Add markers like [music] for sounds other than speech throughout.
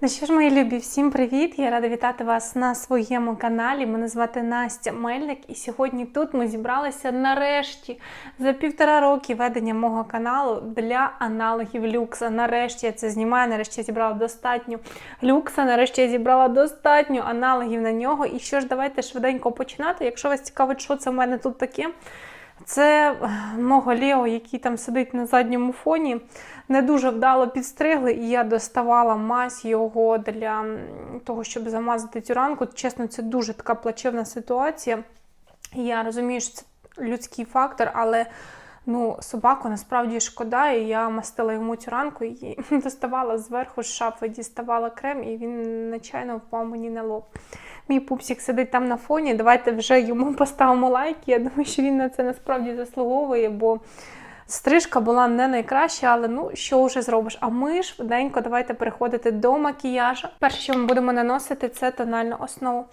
Ну що ж, мої любі, всім привіт! Я рада вітати вас на своєму каналі. Мене звати Настя Мельник, і сьогодні тут ми зібралися нарешті за півтора роки ведення мого каналу для аналогів люкса. Нарешті я це знімаю, нарешті я зібрала достатньо люкса, нарешті я зібрала достатньо аналогів на нього. І що ж, давайте швиденько починати. Якщо вас цікавить, що це в мене тут таке. Це е, мого Лео, який там сидить на задньому фоні. Не дуже вдало підстригли, і я доставала мазь його для того, щоб замазати цю ранку. Чесно, це дуже така плачевна ситуація. Я розумію, що це людський фактор, але ну, собаку насправді шкода, і я мастила йому цю ранку і [laughs] доставала зверху з шафи, діставала крем, і він нечайно впав мені на лоб. Мій пупсик сидить там на фоні. Давайте вже йому [laughs] поставимо лайк. Я думаю, що він на це насправді заслуговує, бо стрижка була не найкраща, але ну що вже зробиш? А ми швиденько давайте переходити до макіяжу. Перше, що ми будемо наносити, це тональну основу.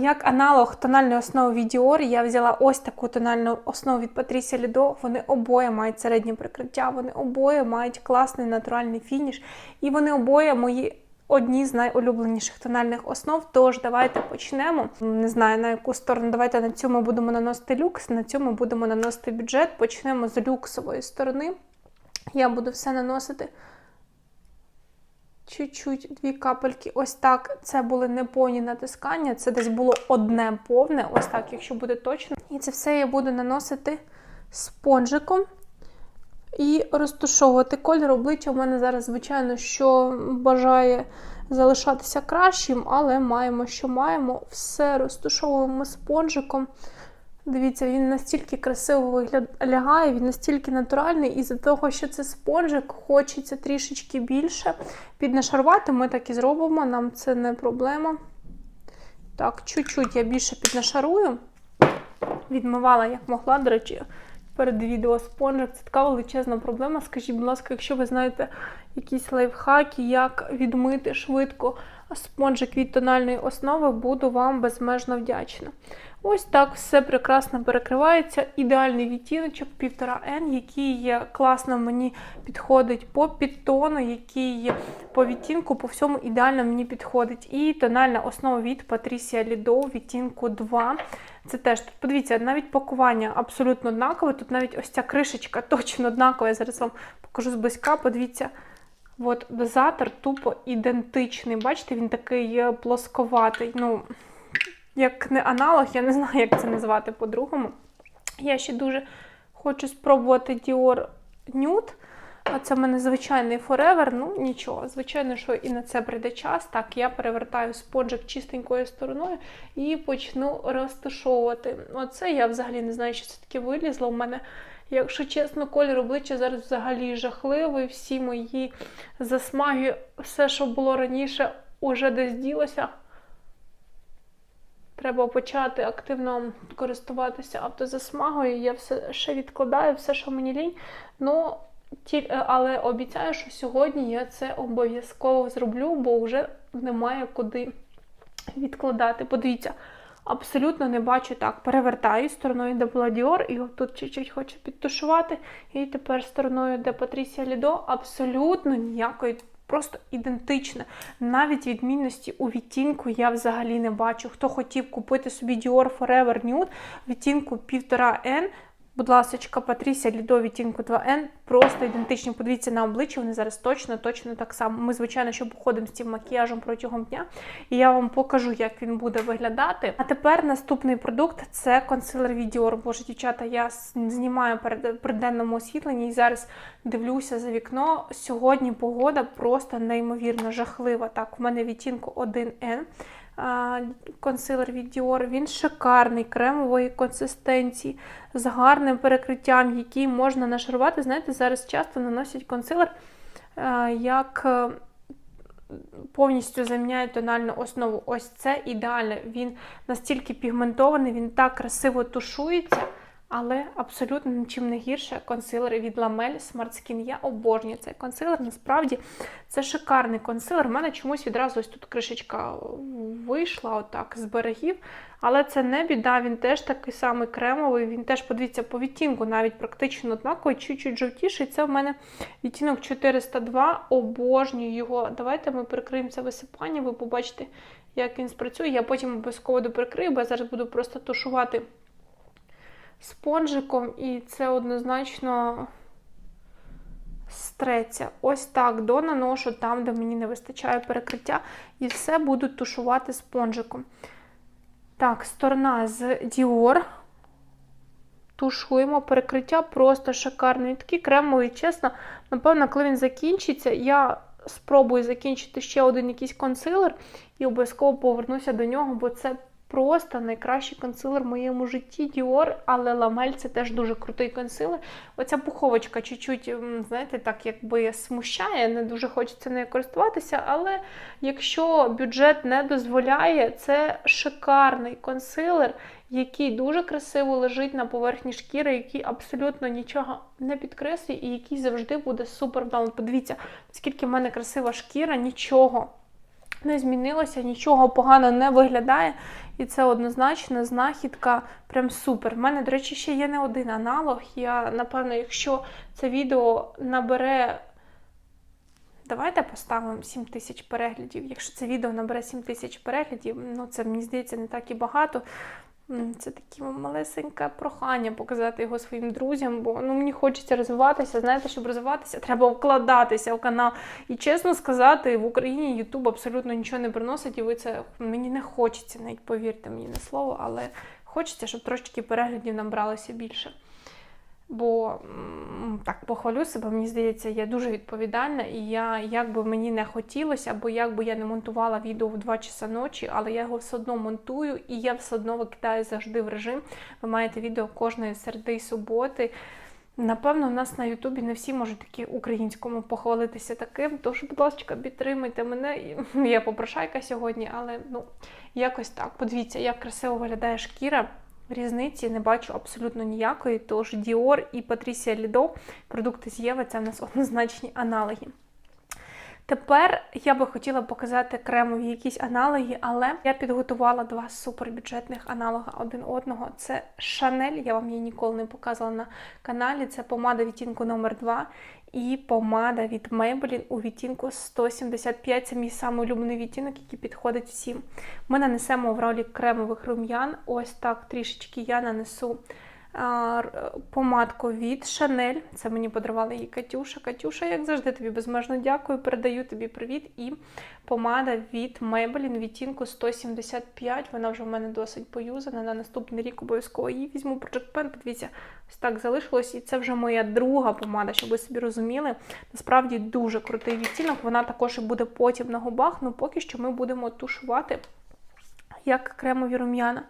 Як аналог тональної основи від Dior, я взяла ось таку тональну основу від Patricia Lido. Вони обоє мають середнє прикриття, вони обоє мають класний натуральний фініш, і вони обоє мої одні з найулюбленіших тональних основ. Тож давайте почнемо. Не знаю на яку сторону. Давайте на ми будемо наносити люкс, на ми будемо наносити бюджет. Почнемо з люксової сторони. Я буду все наносити. Чуть-чуть дві капельки. Ось так. Це були не повні натискання. Це десь було одне повне, ось так, якщо буде точно. І це все я буду наносити спонжиком і розтушовувати колір обличчя. У мене зараз, звичайно, що бажає залишатися кращим, але маємо, що маємо. Все розтушовуємо спонжиком. Дивіться, він настільки красиво виглядає, він настільки натуральний, і за того, що це спонжик, хочеться трішечки більше піднашарувати. Ми так і зробимо, нам це не проблема. Так, чуть-чуть я більше піднашарую. Відмивала, як могла, до речі, перед відео спонжик. Це така величезна проблема. Скажіть, будь ласка, якщо ви знаєте якісь лайфхаки, як відмити швидко спонжик від тональної основи, буду вам безмежно вдячна. Ось так все прекрасно перекривається. Ідеальний відтіночок 1,5N, який класно мені підходить по підтону, який по відтінку, по всьому ідеально мені підходить. І тональна основа від Patricia Lido відтінку 2. Це теж тут, подивіться, навіть пакування абсолютно однакове. Тут навіть ось ця кришечка точно однакова. Я зараз вам покажу зблизька. Подивіться. От дозатор тупо ідентичний. Бачите, він такий плосковатий. Ну, як не аналог, я не знаю, як це назвати по-другому. Я ще дуже хочу спробувати Dior Nude. А це в мене звичайний Forever. Ну, нічого. Звичайно, що і на це прийде час. Так, я перевертаю спонжик чистенькою стороною і почну розташовувати. Оце я взагалі не знаю, що це таке вилізло. У мене, якщо чесно, колір обличчя зараз взагалі жахливий. Всі мої засмаги, все, що було раніше, уже десь ділося. Треба почати активно користуватися автозасмагою. Я все ще відкладаю, все, що мені лінь. Ну, ті, але обіцяю, що сьогодні я це обов'язково зроблю, бо вже немає куди відкладати. Подивіться, абсолютно не бачу так. Перевертаю стороною, де була Dior, і тут чуть-чуть хочу підтушувати. І тепер стороною, де Patricia Lido, абсолютно ніякої. Просто ідентичне. Навіть відмінності у відтінку я взагалі не бачу. Хто хотів купити собі Dior Forever Nude відтінку 1,5N, будь ласка, Патрісія Лідо відтінку 2N, просто ідентичні. Подивіться на обличчя, вони зараз точно, точно так само. Ми, звичайно, що походимо з цим макіяжем протягом дня, і я вам покажу, як він буде виглядати. А тепер наступний продукт це консилер від Dior. Боже, дівчата, я знімаю при денному освітленні і зараз дивлюся за вікно. Сьогодні погода просто неймовірно жахлива. Так, у мене відтінку 1N. Консилер від Dior, він шикарний, кремової консистенції, з гарним перекриттям, який можна нашарувати. Знаєте, зараз часто наносять консилер, як повністю заміняє тональну основу. Ось це ідеально. Він настільки пігментований, він так красиво тушується. Але абсолютно нічим не гірше консилери від Lamel Smart Skin. Я обожнюю цей консилер. Насправді це шикарний консилер. У мене чомусь відразу ось тут кришечка вийшла отак з берегів. Але це не біда, він теж такий самий кремовий, він теж, подивіться, по відтінку навіть практично однаковий, чуть-чуть жовтіший. Це в мене відтінок 402, обожнюю його. Давайте ми прикриємо це висипання, ви побачите, як він спрацює. Я потім обов'язково доприкрию, бо я зараз буду просто тушувати спонжиком, і це однозначно стреться. Ось так донаношу там, де мені не вистачає перекриття, і все буду тушувати спонжиком. Так, сторона з Dior. Тушуємо перекриття просто шикарне. Він такий кремовий, чесно. Напевно, коли він закінчиться, я спробую закінчити ще один якийсь консилер і обов'язково повернуся до нього, бо це просто найкращий консилер в моєму житті Dior, але Ламель це теж дуже крутий консилер. Оця пуховочка чуть-чуть, знаєте, так якби смущає, не дуже хочеться нею користуватися, але якщо бюджет не дозволяє, це шикарний консилер, який дуже красиво лежить на поверхні шкіри, який абсолютно нічого не підкреслює і який завжди буде супер вдалим. Подивіться, скільки в мене красива шкіра, нічого не змінилося, нічого погано не виглядає. І це однозначно знахідка прям супер. У мене, до речі, ще є не один аналог. Я, напевно, якщо це відео набере. Давайте поставимо 7 тисяч переглядів. Якщо це відео набере 7 тисяч переглядів, ну це мені здається не так і багато. Це таке малесеньке прохання показати його своїм друзям, бо ну, мені хочеться розвиватися. Знаєте, щоб розвиватися, треба вкладатися в канал. І чесно сказати, в Україні Ютуб абсолютно нічого не приносить, і ви це мені не хочеться, навіть повірте мені на слово, але хочеться, щоб трошечки переглядів набралося більше. Бо так похвалю себе, мені здається, я дуже відповідальна, і я, як би мені не хотілося, або як би я не монтувала відео в 2 часа ночі, але я його все одно монтую, і я все одно викидаю завжди в режим. Ви маєте відео кожної середи і суботи. Напевно, у нас на Ютубі не всі можуть такі українському похвалитися таким. Тож, будь ласка, підтримайте мене. Я попрошайка сьогодні, але ну якось так. Подивіться, як красиво виглядає шкіра. Різниці не бачу абсолютно ніякої. Тож Dior і Patricia Lido, продукти з Єви, це в нас [laughs] однозначні аналоги. Тепер я би хотіла показати кремові якісь аналоги, але я підготувала два супербюджетних аналога один одного. Це Chanel, я вам її ніколи не показувала на каналі. Це помада відтінку номер 2 і помада від Maybelline у відтінку 175. Це мій самий улюблений відтінок, який підходить всім. Ми нанесемо в ролі кремових рум'ян. Ось так трішечки я нанесу помадку від Chanel. Це мені подарувала її Катюша. Катюша, як завжди, тобі безмежно дякую. Передаю тобі привіт. І помада від Maybelline відтінку 175. Вона вже в мене досить поюзана. На наступний рік обов'язково її візьму Project Pen. Подивіться, ось так залишилось. І це вже моя друга помада, щоб ви собі розуміли. Насправді дуже крутий відтінок. Вона також і буде потім на губах. Ну поки що ми будемо тушувати як кремові рум'яна.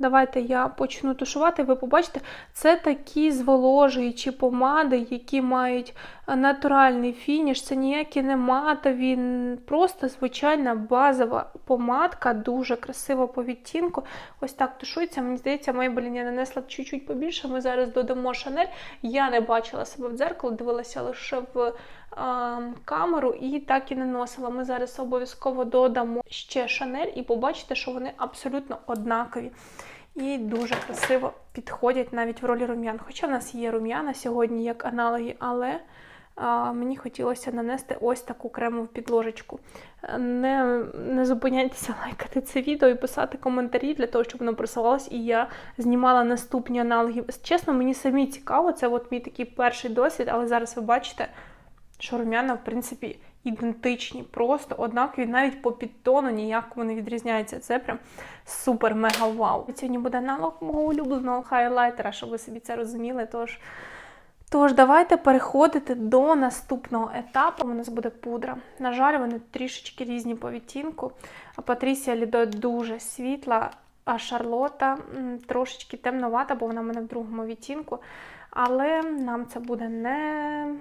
Давайте я почну тушувати. Ви побачите, це такі зволожуючі помади, які мають е, натуральний фініш. Це ніякі не матові, просто звичайна базова помадка, дуже красива по відтінку. Ось так тушується. Мені здається, Maybelline я нанесла чуть-чуть побільше. Ми зараз додамо Шанель. Я не бачила себе в дзеркало, дивилася лише в камеру і так і наносила. Ми зараз обов'язково додамо ще Шанель і побачите, що вони абсолютно однакові. І дуже красиво підходять навіть в ролі рум'ян. Хоча в нас є рум'яна сьогодні як аналоги, але а, мені хотілося нанести ось таку кремову підложечку. Не, не зупиняйтеся лайкати це відео і писати коментарі для того, щоб воно просувалось, і я знімала наступні аналоги. Чесно, мені самі цікаво, це от мій такий перший досвід, але зараз ви бачите, що рум'яна, в принципі, ідентичні, просто однакові, навіть по підтону ніяк вони відрізняються. Це прям супер мега вау. Сьогодні буде аналог мого улюбленого хайлайтера, щоб ви собі це розуміли. Тож, тож давайте переходити до наступного етапу. У нас буде пудра. На жаль, вони трішечки різні по відтінку. Патрісія Лідо дуже світла, а Шарлота трошечки темновата, бо вона в мене в другому відтінку. Але нам це буде не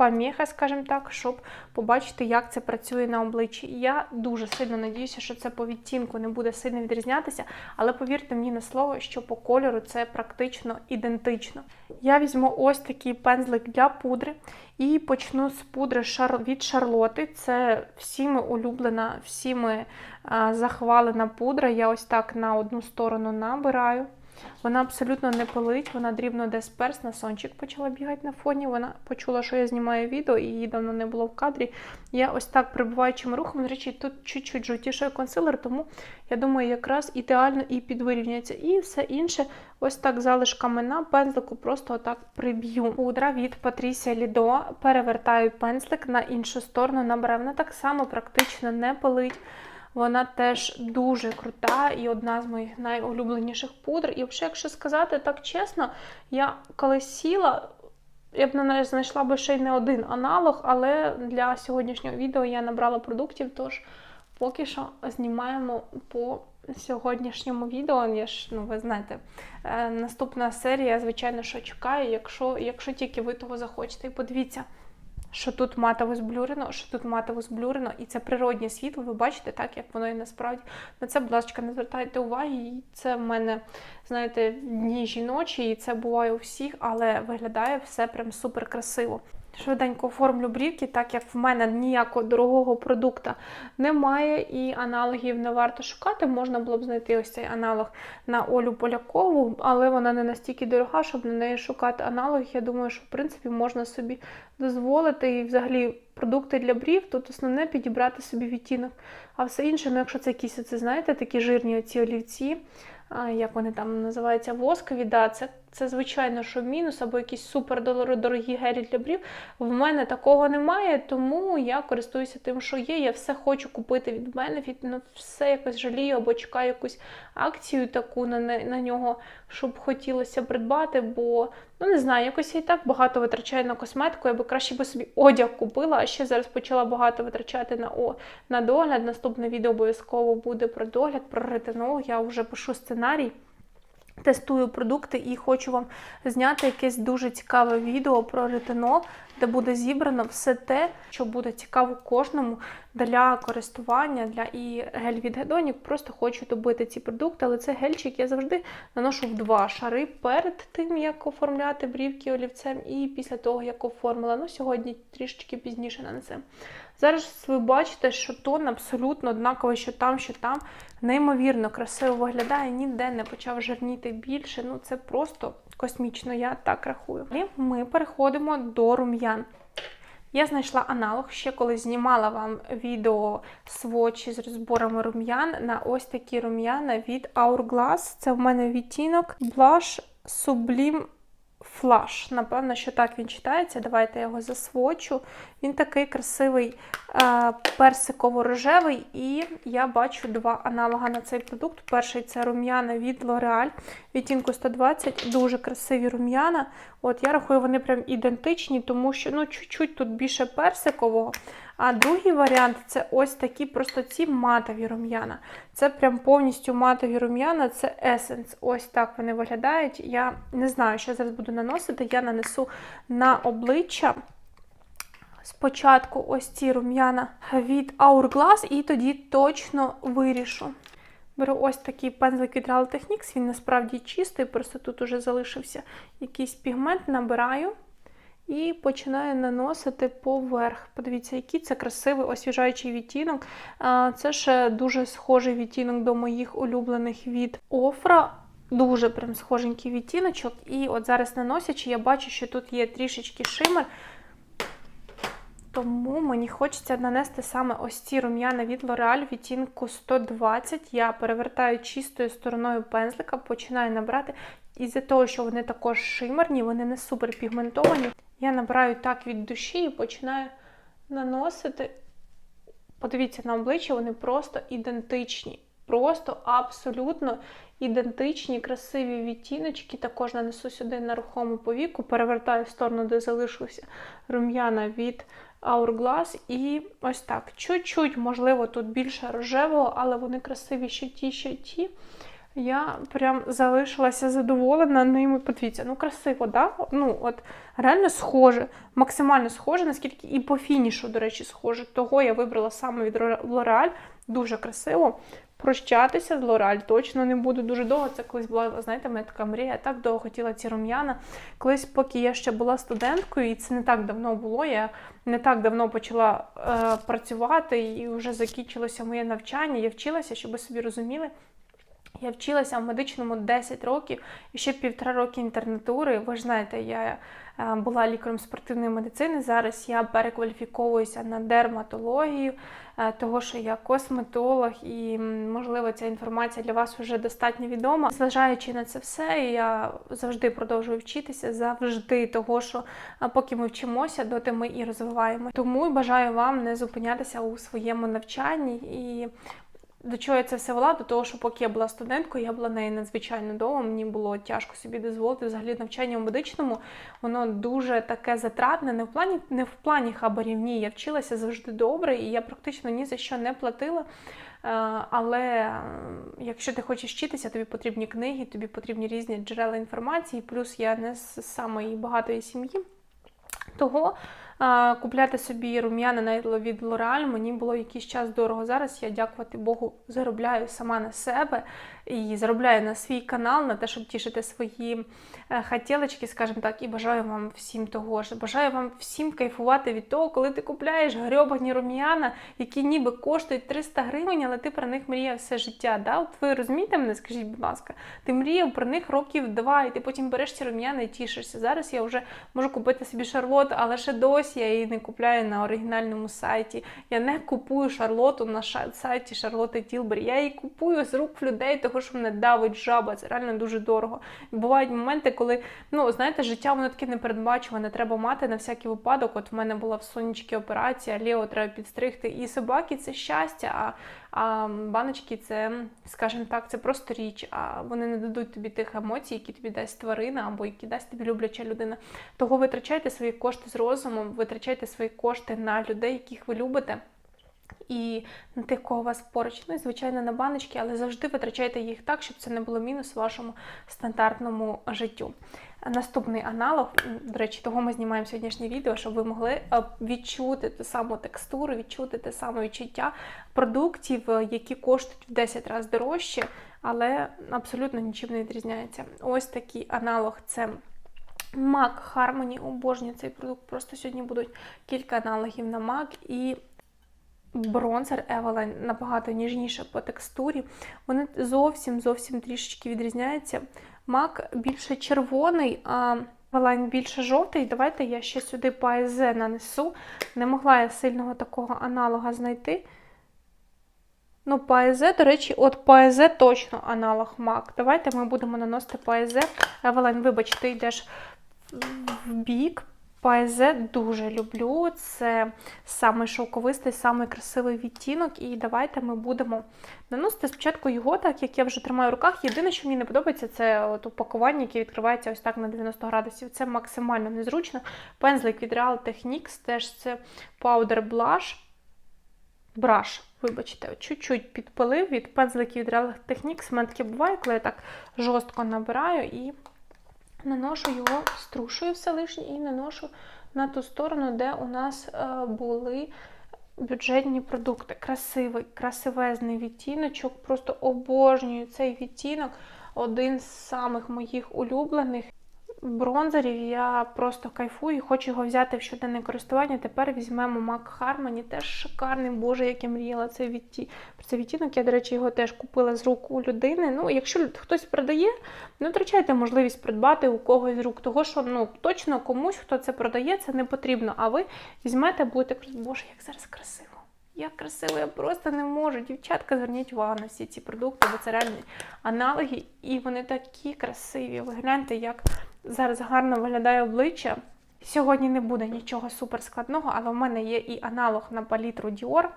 поміха, скажімо так, щоб побачити, як це працює на обличчі. І я дуже сильно надіюся, що це по відтінку не буде сильно відрізнятися, але повірте мені на слово, що по кольору це практично ідентично. Я візьму ось такий пензлик для пудри і почну з пудри від Шарлоти. Це всіми улюблена, всіми захвалена пудра. Я ось так на одну сторону набираю. Вона абсолютно не пилить, вона дрібно дисперс, на сончик почала бігати на фоні. Вона почула, що я знімаю відео, і її давно не було в кадрі. Я ось так прибуваючим рухом, до речі, тут чуть-чуть жовтіший консилер, тому я думаю, якраз ідеально і підвирівняється. І все інше, ось так залишками на пензлику, просто отак приб'ю. Пудра від Patricia Lido. Перевертаю пензлик на іншу сторону, набираю. Вона так само практично не пилить. Вона теж дуже крута і одна з моїх найулюбленіших пудр. І взагалі, якщо сказати так чесно, я коли сіла, я б не знайшла би ще й не один аналог, але для сьогоднішнього відео я набрала продуктів, тож поки що знімаємо по сьогоднішньому відео. Я ж, ну ви знаєте, е, наступна серія, звичайно, що чекаю, якщо, якщо тільки ви того захочете. І подивіться що тут матово зблюрено, що тут матово зблюрено, і це природнє світло, ви бачите, так, як воно і насправді. На це, будь ласка, не звертайте уваги. І Це в мене, знаєте, дні жіночі, і це буває у всіх, але виглядає все прям супер красиво. Швиденько оформлю брівки, так як в мене ніякого дорогого продукту немає, і аналогів не варто шукати. Можна було б знайти ось цей аналог на Олю Полякову, але вона не настільки дорога, щоб на неї шукати аналог. Я думаю, що в принципі можна собі дозволити. І взагалі продукти для брів, тут основне підібрати собі відтінок. А все інше, ну якщо це якісь, оце, знаєте, такі жирні оці олівці, як вони там називаються, воскові, да, це, це звичайно, що мінус, або якісь супер дорогі гелі для брів. В мене такого немає, тому я користуюся тим, що є. Я все хочу купити від Benefit, ну все якось жалію або чекаю якусь акцію таку на, на нього, щоб хотілося придбати, бо ну не знаю, якось я і так багато витрачаю на косметику. Я би краще би собі одяг купила, а ще зараз почала багато витрачати на о, на догляд. Наступне відео обов'язково буде про догляд, про ретинол. Я вже пишу сценарій. Тестую продукти і хочу вам зняти якесь дуже цікаве відео про ретинол, де буде зібрано все те, що буде цікаво кожному для користування, для і гель від Гедонік. Просто хочу добити ці продукти, але цей гельчик я завжди наношу в два шари перед тим, як оформляти брівки олівцем, і після того, як оформила. Ну, сьогодні трішечки пізніше нанесемо. Зараз ви бачите, що тон абсолютно однаковий, що там, що там. Неймовірно красиво виглядає, ніде не почав жирніти більше. Ну це просто космічно, я так рахую. І ми переходимо до рум'ян. Я знайшла аналог, ще коли знімала вам відео свочі з розборами рум'ян на ось такі рум'яна від Hourglass. Це в мене відтінок Blush Sublime Flash. Напевно, що так він читається. Давайте я його засвочу. Він такий красивий е, персиково-рожевий, і я бачу два аналога на цей продукт. Перший це рум'яна від L'Oreal, відтінку 120, дуже красиві рум'яна. От я рахую, вони прям ідентичні, тому що ну, чуть-чуть тут більше персикового. А другий варіант це ось такі просто ці матові рум'яна. Це прям повністю матові рум'яна, це Essence. Ось так вони виглядають. Я не знаю, що зараз буду наносити. Я нанесу на обличчя. Спочатку ось ці рум'яна від Hourglass і тоді точно вирішу. Беру ось такий пензлик від Real Techniques, він насправді чистий, просто тут уже залишився якийсь пігмент, набираю і починаю наносити поверх. Подивіться, який це красивий освіжаючий відтінок. Це ще дуже схожий відтінок до моїх улюблених від Офра. Дуже прям схоженький відтіночок. І от зараз наносячи, я бачу, що тут є трішечки шимер. Тому мені хочеться нанести саме ось ці рум'яна від L'Oreal відтінку 120. Я перевертаю чистою стороною пензлика, починаю набрати. Із-за того, що вони також шимерні, вони не супер пігментовані. Я набираю так від душі і починаю наносити. Подивіться на обличчя, вони просто ідентичні. Просто абсолютно ідентичні, красиві відтіночки. Також нанесу сюди на рухому повіку, перевертаю в сторону, де залишився рум'яна від Hourglass. І ось так. Чуть-чуть, можливо, тут більше рожевого, але вони красиві ще ті, ще ті. Я прям залишилася задоволена ними. Подивіться, ну красиво, да? Ну, от реально схоже, максимально схоже, наскільки і по фінішу, до речі, схоже. Того я вибрала саме від L'Oreal. Дуже красиво. Прощатися з L'Oreal точно не буду дуже довго. Це колись була, знаєте, моя така мрія. Я так довго хотіла ці рум'яна. Колись, поки я ще була студенткою, і це не так давно було. Я не так давно почала е, працювати і вже закінчилося моє навчання. Я вчилася, щоб ви собі розуміли. Я вчилася в медичному 10 років і ще півтора роки інтернатури. Ви ж знаєте, я е, була лікарем спортивної медицини. Зараз я перекваліфіковуюся на дерматологію, е, того що я косметолог, і можливо ця інформація для вас вже достатньо відома. Зважаючи на це все, я завжди продовжую вчитися, завжди того, що е, поки ми вчимося, доти ми і розвиваємо. Тому бажаю вам не зупинятися у своєму навчанні і до чого я це все вела? До того, що поки я була студенткою, я була нею надзвичайно довго. Мені було тяжко собі дозволити взагалі навчання в медичному. Воно дуже таке затратне, не в плані не в плані хабарів. Ні, я вчилася завжди добре, і я практично ні за що не платила. Е, Але якщо ти хочеш вчитися, тобі потрібні книги, тобі потрібні різні джерела інформації. Плюс я не з самої багатої сім'ї. Того купляти собі рум'яна навіть від L'Oreal мені було якийсь час дорого. Зараз я, дякувати Богу, заробляю сама на себе і заробляю на свій канал, на те, щоб тішити свої е, хотілочки, скажімо так, і бажаю вам всім того ж. Бажаю вам всім кайфувати від того, коли ти купляєш грьобані рум'яна, які ніби коштують 300 гривень, але ти про них мріяв все життя. Да? От ви розумієте мене, скажіть, будь ласка, ти мріяв про них років два, і ти потім береш ці рум'яна і тішишся. Зараз я вже можу купити собі шарлот, але ще досі я її не купляю на оригінальному сайті. Я не купую шарлоту на сайті Шарлоти Тілбері. Я її купую з рук людей, того що мене давить жаба. Це реально дуже дорого. Бувають моменти, коли ну знаєте, життя воно таке непередбачуване. Треба мати на всякий випадок. От в мене була в сонячки операція, Лео треба підстригти. І собаки це щастя. А, а баночки це, скажімо так, це просто річ. А вони не дадуть тобі тих емоцій, які тобі дасть тварина або які дасть тобі любляча людина. Того витрачайте свої кошти з розумом, витрачайте свої кошти на людей, яких ви любите. І на тих, кого у вас поруч, ну і звичайно на баночки, але завжди витрачайте їх так, щоб це не було мінус вашому стандартному життю. Наступний аналог, до речі, того ми знімаємо сьогоднішнє відео, щоб ви могли е, відчути ту саму текстуру, відчути те саме відчуття продуктів, е, які коштують в 10 разів дорожче, але абсолютно нічим не відрізняється. Ось такий аналог це. MAC Harmony, обожнюю цей продукт. Просто сьогодні будуть кілька аналогів на MAC і бронзер Eveline набагато ніжніше по текстурі. Вони зовсім зовсім трішечки відрізняються. MAC більше червоний, а Валань більше жовтий. Давайте я ще сюди паезе нанесу. Не могла я сильного такого аналога знайти. Ну, паезе, до речі, от паезе точно аналог мак. Давайте ми будемо наносити паезе. AZ. Eveline, вибач, ти йдеш в бік. Паезе дуже люблю. Це самий шовковистий, самий красивий відтінок. І давайте ми будемо наносити спочатку його, так як я вже тримаю в руках. Єдине, що мені не подобається, це от упакування, яке відкривається ось так на 90 градусів. Це максимально незручно. Пензлик від Real Techniques, теж це Powder Blush. Браш, вибачте, чуть-чуть підпилив від пензликів від Real Techniques. У мене таке буває, коли я так жорстко набираю і наношу його, струшую все лишнє і наношу на ту сторону, де у нас е, були бюджетні продукти. Красивий, красивезний відтіночок. Просто обожнюю цей відтінок. Один з самих моїх улюблених. Бронзерів я просто кайфую, і хочу його взяти в щоденне користування. Тепер візьмемо MAC Harmony, теж шикарний, боже, як я мріяла цей відті... про відтінок. Я, до речі, його теж купила з рук у людини. Ну, якщо хтось продає, не втрачайте можливість придбати у когось з рук. Того, що ну, точно комусь, хто це продає, це не потрібно. А ви візьмете, будете боже, як зараз красиво. Як красиво, я просто не можу. Дівчатка, зверніть увагу на всі ці продукти, бо це реальні аналоги, і вони такі красиві. Ви гляньте, як зараз гарно виглядає обличчя. Сьогодні не буде нічого супер складного, але в мене є і аналог на палітру Dior.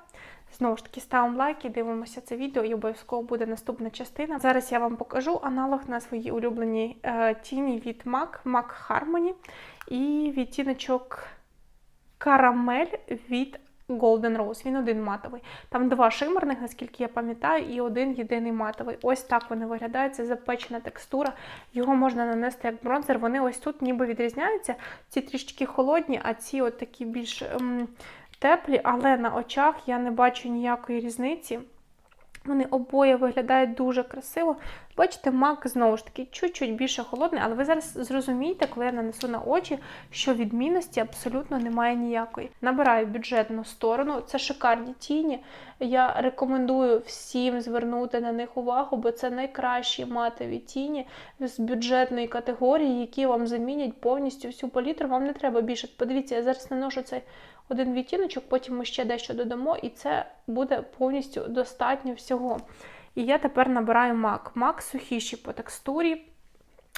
Знову ж таки, ставимо лайки, дивимося це відео і обов'язково буде наступна частина. Зараз я вам покажу аналог на свої улюблені е, тіні від MAC, MAC Harmony і відтіночок карамель від Golden Rose. Він один матовий. Там два шимерних, наскільки я пам'ятаю, і один єдиний матовий. Ось так вони виглядають. Це запечена текстура. Його можна нанести як бронзер. Вони ось тут ніби відрізняються. Ці трішки холодні, а ці от такі більш ем, теплі, але на очах я не бачу ніякої різниці. Вони обоє виглядають дуже красиво. Бачите, мак знову ж таки чуть-чуть більше холодний, але ви зараз зрозумієте, коли я нанесу на очі, що відмінності абсолютно немає ніякої. Набираю бюджетну сторону, це шикарні тіні. Я рекомендую всім звернути на них увагу, бо це найкращі матові тіні з бюджетної категорії, які вам замінять повністю всю палітру. Вам не треба більше. Подивіться, я зараз наношу цей один відтіночок, потім ми ще дещо додамо, і це буде повністю достатньо всього. І я тепер набираю мак. Мак сухіший по текстурі.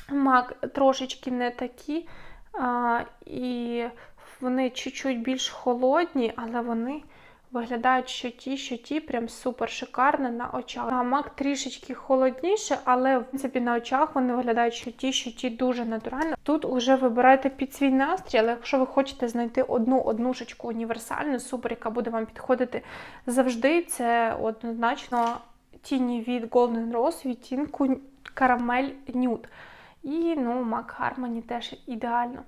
Мак трошечки не такі, а, і вони чуть-чуть більш холодні, але вони виглядають що ті, що ті, прям супер шикарно на очах. А мак трішечки холодніше, але в принципі на очах вони виглядають що ті, що ті дуже натурально. Тут уже вибирайте під свій настрій, але якщо ви хочете знайти одну однушечку універсальну, супер, яка буде вам підходити завжди, це однозначно тіні від Golden Rose відтінку карамель нюд. І ну, Мак Harmony теж ідеально.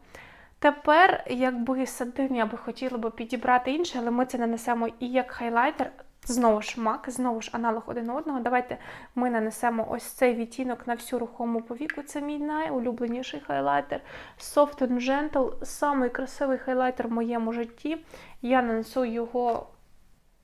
Тепер, якби садин, я би хотіла би підібрати інше, але ми це нанесемо і як хайлайтер. Знову ж мак, знову ж аналог один одного. Давайте ми нанесемо ось цей відтінок на всю рухому повіку. Це мій найулюбленіший хайлайтер. Soft and Gentle, самий красивий хайлайтер в моєму житті. Я нанесу його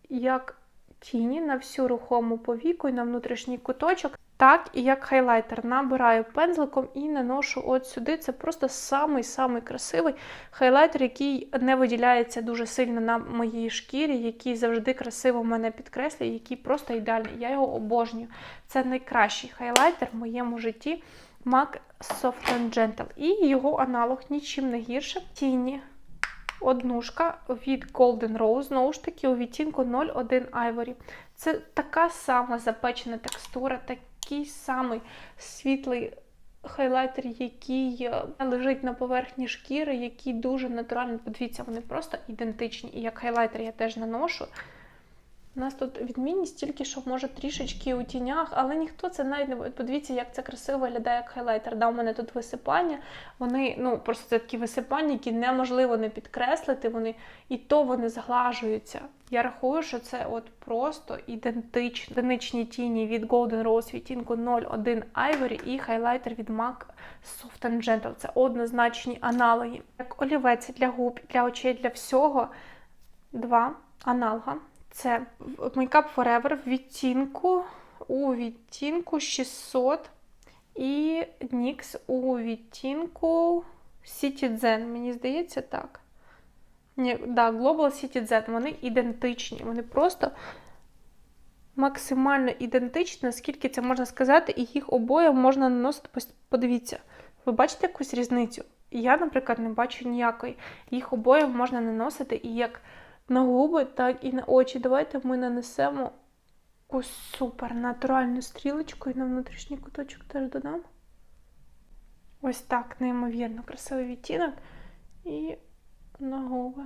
як тіні на всю рухому повіку і на внутрішній куточок. Так, і як хайлайтер набираю пензликом і наношу от сюди. Це просто самий-самий красивий хайлайтер, який не виділяється дуже сильно на моїй шкірі, який завжди красиво мене підкреслює, який просто ідеальний. Я його обожнюю. Це найкращий хайлайтер в моєму житті MAC Soft and Gentle. І його аналог нічим не гірше. Тіні. Однушка від Golden Rose, знову ж таки, у відтінку 01 Ivory. Це така сама запечена текстура, такий самий світлий хайлайтер, який е, лежить на поверхні шкіри, який дуже натуральний. Подивіться, вони просто ідентичні. І як хайлайтер я теж наношу. У нас тут відмінність тільки що може трішечки у тінях, але ніхто це навіть не. Подивіться, як це красиво виглядає як хайлайтер. Да, у мене тут висипання. Вони, ну, просто це такі висипання, які неможливо не підкреслити. Вони і то вони зглажуються. Я рахую, що це от просто ідентичні Ідентичні тіні від Golden Rose відтінку 01 Ivory і хайлайтер від MAC Soft and Gentle. Це однозначні аналоги. Як олівець для губ, для очей, для всього. Два аналога. Це Makeup Forever в відтінку у відтінку 600 і NYX у відтінку Citizen. Мені здається, так. Ні, да, Global Citizen. Вони ідентичні. Вони просто максимально ідентичні, наскільки це можна сказати, і їх обоє можна наносити. Подивіться, ви бачите якусь різницю? Я, наприклад, не бачу ніякої. Їх обоє можна наносити і як на губи, так і на очі. Давайте ми нанесемо таку супер натуральну стрілочку і на внутрішній куточок теж додам. Ось так, неймовірно, красивий відтінок. І на губи.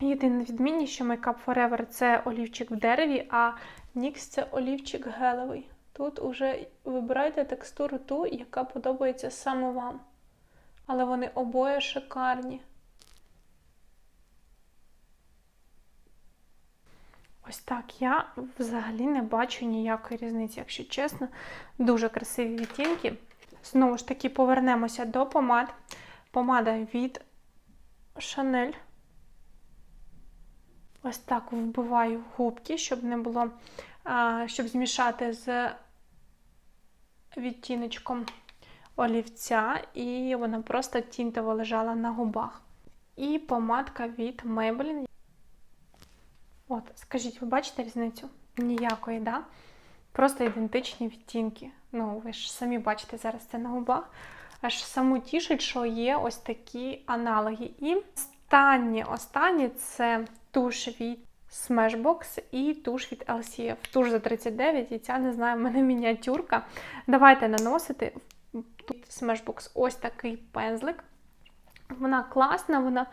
Єдина відмінність, що Makeup Forever це олівчик в дереві, а NYX це олівчик гелевий. Тут уже вибирайте текстуру ту, яка подобається саме вам. Але вони обоє шикарні. Ось так я взагалі не бачу ніякої різниці, якщо чесно, дуже красиві відтінки. Знову ж таки, повернемося до помад. Помада від Chanel. Ось так вбиваю губки, щоб не було, щоб змішати з відтіночком олівця, і вона просто тінтово лежала на губах. І помадка від Maybelline. От, скажіть, ви бачите різницю? Ніякої, да? Просто ідентичні відтінки. Ну, ви ж самі бачите зараз це на губах. Аж саму тішить, що є ось такі аналоги. І останнє, останнє це туш від Smashbox і туш від LCF. Туш за 39, і ця, не знаю, в мене мініатюрка. Давайте наносити тут Smashbox ось такий пензлик. Вона класна, вона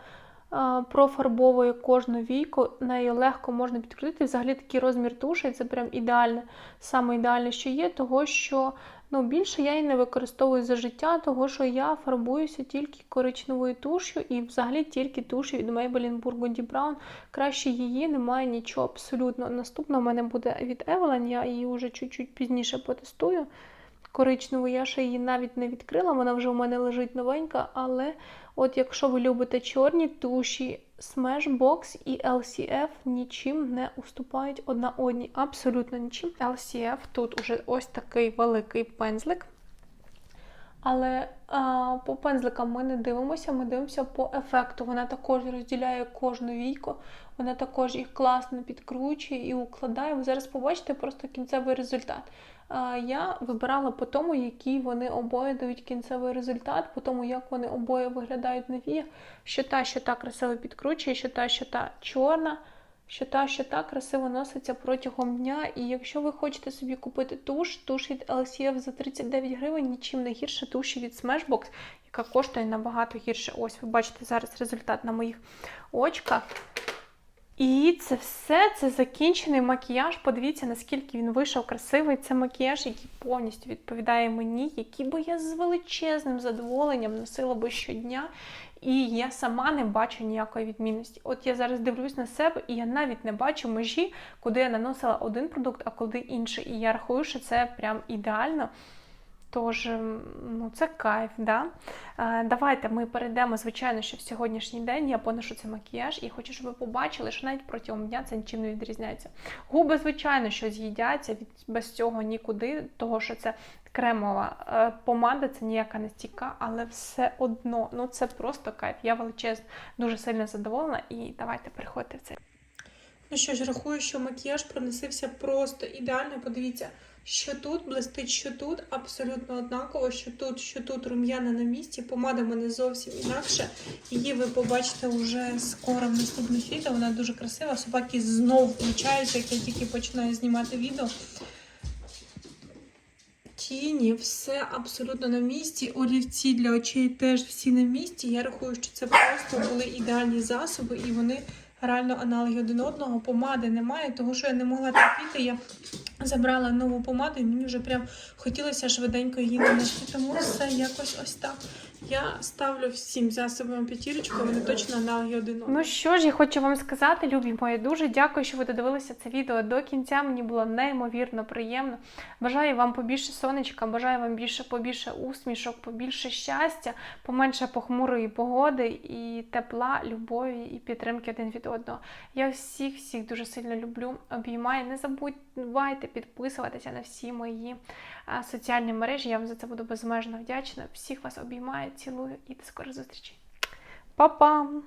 профарбовує кожну війку, нею легко можна підкрутити. Взагалі такий розмір туші, це прям ідеальне, саме ідеальне, що є, того що ну, більше я її не використовую за життя, того що я фарбуюся тільки коричневою туш'ю і взагалі тільки туш'ю від Maybelline Burgundy Brown. Краще її немає нічого абсолютно. Наступна в мене буде від Evelyn, я її вже чуть-чуть пізніше потестую. Коричневу я ще її навіть не відкрила, вона вже у мене лежить новенька, але от якщо ви любите чорні туші, Smashbox і LCF нічим не уступають одна одній. Абсолютно нічим. LCF тут уже ось такий великий пензлик. Але а, по пензликам ми не дивимося, ми дивимося по ефекту. Вона також розділяє кожну війку, вона також їх класно підкручує і укладає. Ви зараз побачите просто кінцевий результат. А, я вибирала по тому, який вони обоє дають кінцевий результат, по тому, як вони обоє виглядають на віях. Що та, що та красиво підкручує, що та, що та чорна що та, що та красиво носиться протягом дня. І якщо ви хочете собі купити туш, туш від LCF за 39 гривень, нічим не гірше туші від Smashbox, яка коштує набагато гірше. Ось, ви бачите зараз результат на моїх очках. І це все це закінчений макіяж. Подивіться, наскільки він вийшов красивий. Це макіяж, який повністю відповідає мені, який би я з величезним задоволенням носила би щодня. І я сама не бачу ніякої відмінності. От я зараз дивлюсь на себе, і я навіть не бачу межі, куди я наносила один продукт, а куди інший. І я рахую, що це прям ідеально. Тож, ну, це кайф, да? Е, давайте ми перейдемо, звичайно, що в сьогоднішній день я поношу цей макіяж і хочу, щоб ви побачили, що навіть протягом дня це нічим не відрізняється. Губи, звичайно, що з'їдяться, без цього нікуди, того що це кремова е, помада, це ніяка не стійка, але все одно, ну це просто кайф. Я величезно, дуже сильно задоволена, і давайте переходьте в це. Ну що ж, рахую, що макіяж проносився просто ідеально. Подивіться, що тут блистить, що тут абсолютно однаково, що тут, що тут рум'яна на місці. Помада мене зовсім інакше. Її ви побачите вже скоро в наступних відео. Вона дуже красива. Собаки знов включаються, як я тільки починаю знімати відео. Тіні, все абсолютно на місці. Олівці для очей теж всі на місці. Я рахую, що це просто були ідеальні засоби, і вони реально аналоги один одного. Помади немає, тому що я не могла терпіти. Я забрала нову помаду, і мені вже прям хотілося швиденько її нанести. Тому все якось ось так. Я ставлю всім засобам п'ятірочку, вони точно аналоги один. Ну що ж, я хочу вам сказати, любі мої, дуже дякую, що ви додивилися це відео до кінця. Мені було неймовірно приємно. Бажаю вам побільше сонечка, бажаю вам більше побільше усмішок, побільше щастя, поменше похмурої погоди і тепла, любові і підтримки один від одного. Я всіх всіх дуже сильно люблю. Обіймаю. Не забувайте підписуватися на всі мої соціальні мережі. Я вам за це буду безмежно вдячна. Всіх вас обіймаю, цілую і до скорих зустрічей. Па-пам!